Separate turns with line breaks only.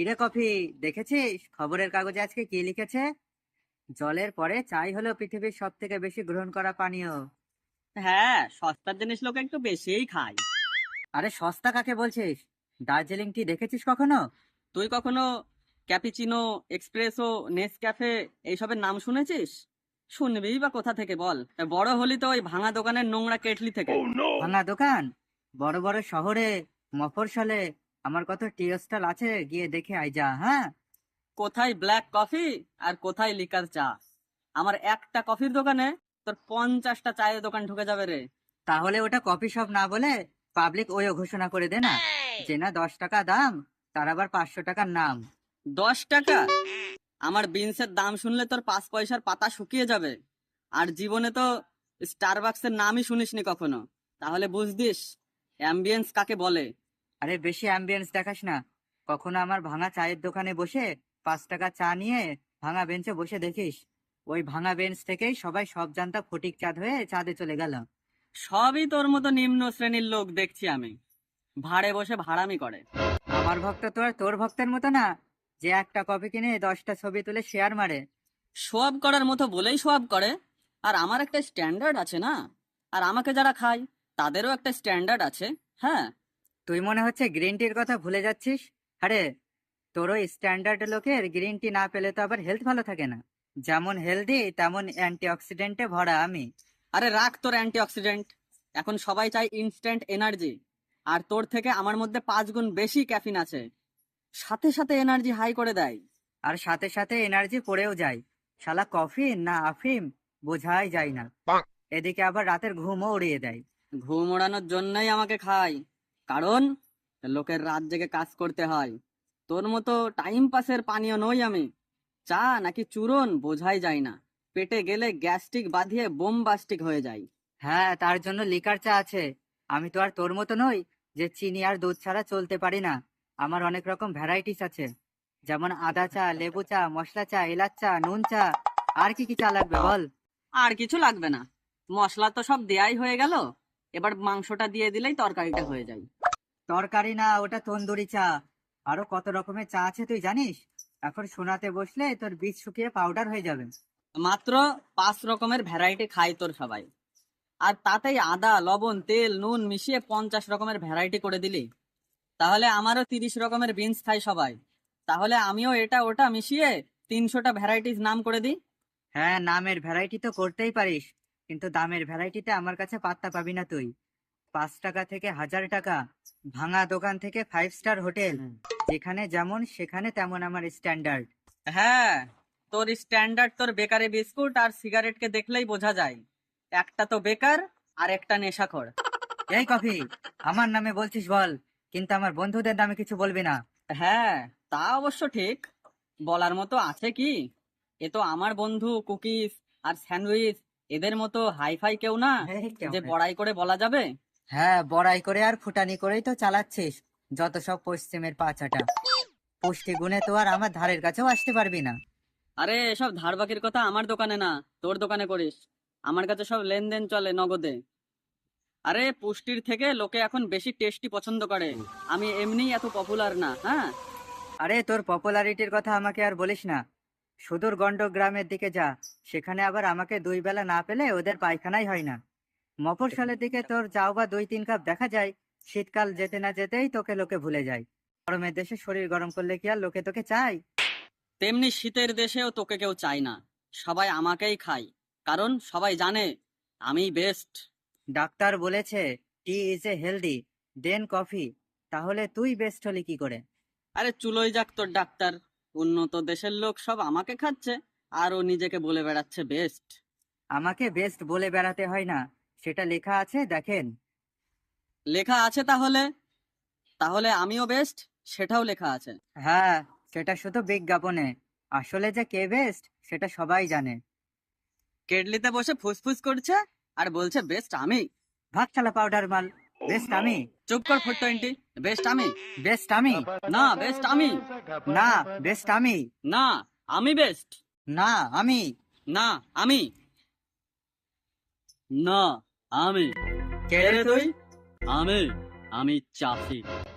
কিরে কফি দেখেছিস? খবরের কাগজে আজকে কি লিখেছে? জলের পরে চাই হলো পৃথিবীর সব থেকে বেশি গ্রহণ করা পানীয়।
হ্যাঁ সস্তার জিনিস লোক একটু বেশিই খায়।
আরে সস্তা কাকে বলছিস? দার্জিলিং টি দেখেছিস কখনো?
তুই কখনো ক্যাপিচিনো এক্সপ্রেসো নেসক্যাফে এইসবের নাম শুনেছিস? শুনবি বা কোথা থেকে বল? বড় হলি তো ওই ভাঙা দোকানের নোংরা কেটলি থেকে।
ভাঙা দোকান? বড় বড় শহরে মফস্বলে আমার কত টি স্টল আছে? গিয়ে দেখে আই যা হ্যাঁ?
কোথায় ব্ল্যাক কফি আর কোথায় লিকার চা? আমার একটা কফির দোকানে তোর পঞ্চাশটা চায়ের দোকান ঢুকে যাবে রে।
তাহলে ওটা কফি শপ না বলে পাবলিক ওয়ো ঘোষণা করে দে না। যে না দশ টাকা দাম তার আবার পাঁচশো টাকার নাম।
দশ টাকা? আমার বিনসের দাম শুনলে তোর পাঁচ পয়সার পাতা শুকিয়ে যাবে। আর জীবনে তো স্টারবাক্সের নামই শুনিসনি কখনো। তাহলে বুঝদিস অ্যাম্বিয়েন্স কাকে বলে?
আরে বেশি অ্যাম্বিয়েন্স দেখাস না। কখনো আমার ভাঙা চায়ের দোকানে বসে পাঁচ টাকা চা নিয়ে ভাঙা বেঞ্চে বসে দেখিস? ওই ভাঙা বেঞ্চ থেকেই সবাই সব জানতা ফটিক চাঁদ হয়ে চাঁদে চলে গেল।
সবই তোর মতো নিম্ন শ্রেণির লোক দেখছি আমি। ভাড়ে বসে ভাড়ামি করে।
আমার ভক্ত তো আর তোর ভক্তের মতো না যে একটা কপি কিনে দশটা ছবি তুলে শেয়ার মারে।
সোয়াব করার মতো বলেই সোয়াব করে। আর আমার একটা স্ট্যান্ডার্ড আছে না? আর আমাকে যারা খায় তাদেরও একটা স্ট্যান্ডার্ড আছে। হ্যাঁ?
তুই মনে হচ্ছে গ্রিন টির কথা ভুলে যাচ্ছিস? আরে তোর ওই স্ট্যান্ডার্ড লোকের গ্রিন টি না পেলে তো আবার হেলথ ভালো থাকে না। যেমন হেলদি তেমন অ্যান্টি অক্সিডেন্টে ভরা আমি।
আরে রাখ তোর অ্যান্টি অক্সিডেন্ট এখন সবাই চায় ইনস্ট্যান্ট এনার্জি আর তোর থেকে আমার মধ্যে পাঁচ গুণ বেশি ক্যাফিন আছে। সাথে সাথে এনার্জি হাই করে দেয়।
আর সাথে সাথে এনার্জি পড়েও যায়। শালা কফি না আফিম বোঝাই যায় না। এদিকে আবার রাতের ঘুমও উড়িয়ে দেয়।
ঘুম ওড়ানোর জন্যই আমাকে খাই কারণ লোকের রাত জেগে কাজ করতে হয়। তোর মতো টাইম পাসের পানীয় নই আমি। চা নাকি চূরণ বোঝাই যায় না। পেটে গেলে গ্যাস্ট্রিক বাঁধিয়ে বোমবাস্টিক হয়ে যায়।
হ্যাঁ তার জন্য লিকার চা আছে। আমি তো আর তোর মতো নই যে চিনি আর দুধ ছাড়া চলতে পারি না। আমার অনেক রকম ভ্যারাইটিস আছে। যেমন আদা চা লেবু চা মশলা চা এলাচ চা নুন চা। আর কি কি চা লাগবে বল?
আর কিছু লাগবে না। মশলা তো সব দেয়াই হয়ে গেল। এবার মাংসটা দিয়ে দিলেই তরকারিটা হয়ে যায়।
তরকারি না ওটা তন্দুরি চা। আরও কত রকমের চা আছে তুই জানিস? এখন শোনাতে বসলে তোর বীজ শুকিয়ে পাউডার হয়ে যাবে।
মাত্র পাঁচ রকমের ভ্যারাইটি খাই তোর সবাই। আর তাতেই আদা লবণ তেল নুন মিশিয়ে পঞ্চাশ রকমের ভ্যারাইটি করে দিলি। তাহলে আমারও তিরিশ রকমের বিনস খাই সবাই। তাহলে আমিও এটা ওটা মিশিয়ে তিনশোটা ভ্যারাইটিস নাম করে দিই।
হ্যাঁ নামের ভ্যারাইটি তো করতেই পারিস। কিন্তু দামের ভ্যারাইটিতে আমার কাছে পাত্তা পাবি না তুই। পাঁচ টাকা থেকে হাজার টাকা ভাঙা দোকান থেকে ফাইভ স্টার হোটেল। যেখানে যেমন সেখানে তেমন আমার স্ট্যান্ডার্ড
হ্যাঁ তোর স্ট্যান্ডার্ড তোর বেকারে বিস্কুট আর সিগারেটকে দেখলেই বোঝা যায়। একটা তো বেকার আর একটা নেশাখোর।
এই কফি আমার নামে বলছিস বল কিন্তু আমার বন্ধুদের নামে কিছু বলবি না।
হ্যাঁ তা অবশ্য ঠিক। বলার মতো আছে কি? এ তো আমার বন্ধু কুকিজ আর স্যান্ডউইচ এদের মতো হাইফাই কেউ না যে বড়াই করে বলা যাবে?
হ্যাঁ বড়াই করে আর ফুটানি করেই তো চালাচ্ছিস যত সব পশ্চিমের পাচাটা পুষ্টি গুণে তো আর আমার ধারের কাছেও আসতে পারবি না।
আরে এসব ধার বাকির কথা আমার দোকানে না তোর দোকানে করিস। আমার কাছে সব লেনদেন চলে নগদে। আরে পুষ্টির থেকে লোকে এখন বেশি টেস্টি পছন্দ করে। আমি এমনি এত পপুলার না হ্যাঁ?
আরে তোর পপুলারিটির কথা আমাকে আর বলিস না। সুদূর গন্ড গ্রামের দিকে যা সেখানে আবার আমাকে দুই বেলা না পেলে ওদের পায়খানাই হয় না। মফস্বলের দিকে তোর যাও বা দুই তিন কাপ দেখা যায় শীতকাল যেতে না যেতেই তোকে লোকে ভুলে যায়। গরমের দেশে শরীর গরম করলে কি আর লোকে তোকে চায়?
তেমনি শীতের দেশেও তোকে কেউ চায় না। সবাই আমাকেই খায় কারণ সবাই জানে আমি বেস্ট
ডাক্তার বলেছে tea is a healthy then coffee তাহলে তুই বেস্ট হলি কি করে?
আরে চুলোই যাক তোর ডাক্তার। উন্নত দেশের লোক সব আমাকে খাচ্ছে আর ও নিজেকে বলে বেড়াচ্ছে বেস্ট
আমাকে বেস্ট বলে বেড়াতে হয় না। সেটা লেখা আছে দেখেন।
লেখা আছে তাহলে? তাহলে আমিও বেস্ট সেটাও লেখা আছে।
হ্যাঁ সেটা শুধু বিজ্ঞাপনে। আসলে যে কে বেস্ট সেটা সবাই জানে।
কেটলিতে বসে ফুসফুস করছে আর বলছে বেস্ট আমি।
ভাগ চালা পাউডার মাল বেস্ট আমি।
চুপ কর ফোর টোয়েন্টি বেস্ট আমি।
বেস্ট আমি।
না বেস্ট আমি।
না বেস্ট আমি।
না আমি বেস্ট
না আমি।
না আমি। না। আমি
কে
রে তুই? আমি আমি চাষি।